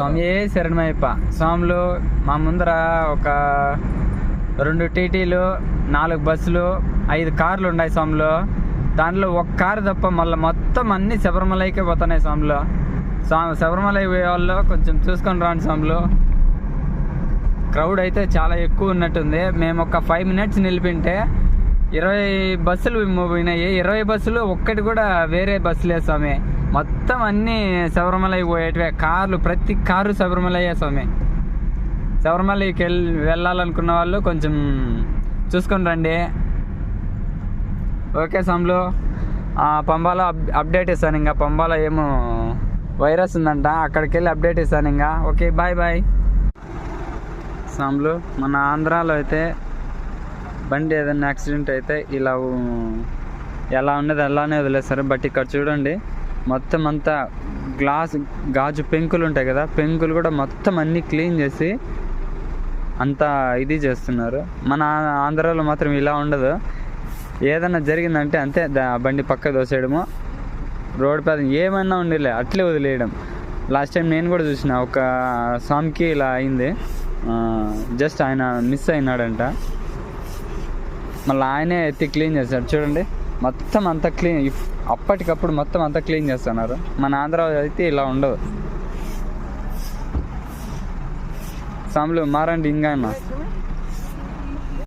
స్వామి శరణమయ్యప్ప. స్వాములు మా ముందర ఒక రెండు టీటీలు నాలుగు బస్సులు ఐదు కార్లు ఉన్నాయి స్వాములు. దాంట్లో ఒక కారు తప్ప మళ్ళీ మొత్తం అన్ని శబరిమలైకే పోతున్నాయి స్వాములు. స్వామి శబరిమలై పోయే వాళ్ళు కొంచెం చూసుకొని రాండి స్వాములు. క్రౌడ్ అయితే చాలా ఎక్కువ ఉన్నట్టుంది. మేము ఒక ఫైవ్ మినిట్స్ నిలిపింటే ఇరవై బస్సులు పోయినాయి. ఇరవై బస్సులు ఒక్కటి కూడా వేరే బస్సులే స్వామి. మొత్తం అన్నీ శబరిమలకి పోయేటివే. కార్లు ప్రతి కారు శబరిమలయ్యే స్వామి. శబరిమలైకి వెళ్ళి వెళ్ళాలనుకున్న వాళ్ళు కొంచెం చూసుకొని రండి. ఓకే స్వాములు. పంబాలో అప్ అప్డేట్ ఇస్తాను ఇంకా. పంబాలో ఏమో వైరస్ ఉందంట. అక్కడికి వెళ్ళి అప్డేట్ ఇస్తాను ఇంకా. Okay bye bye. సాంబ్లు మన ఆంధ్రాలో అయితే బండి ఏదైనా యాక్సిడెంట్ అయితే ఇలా ఎలా ఉన్నది అలానే వదిలేస్తారు బట్ ఇక్కడ చూడండి. మొత్తం అంతా గ్లాస్ గాజు పెంకులు ఉంటాయి కదా పెంకులు కూడా మొత్తం అన్నీ క్లీన్ చేసి అంతా ఇది చేస్తున్నారు. మన ఆంధ్రాలో మాత్రం ఇలా ఉండదు. ఏదైనా జరిగిందంటే అంతే దా- బండి పక్క దోసేయడము రోడ్ పైన ఏమైనా ఉండలే అట్లే వదిలేయడం. లాస్ట్ టైం నేను కూడా చూసిన ఒక స్వామికి ఇలా అయింది. జస్ట్ ఆయన మిస్ అయినాడంట. మళ్ళీ ఆయనే ఎత్తి క్లీన్ చేశాడు. చూడండి. మొత్తం అంతా క్లీన్ అప్పటికప్పుడు మొత్తం అంతా క్లీన్ చేస్తున్నారు. మన ఆంధ్ర అయితే ఇలా ఉండదు. స్వాములు మారండి ఇంకా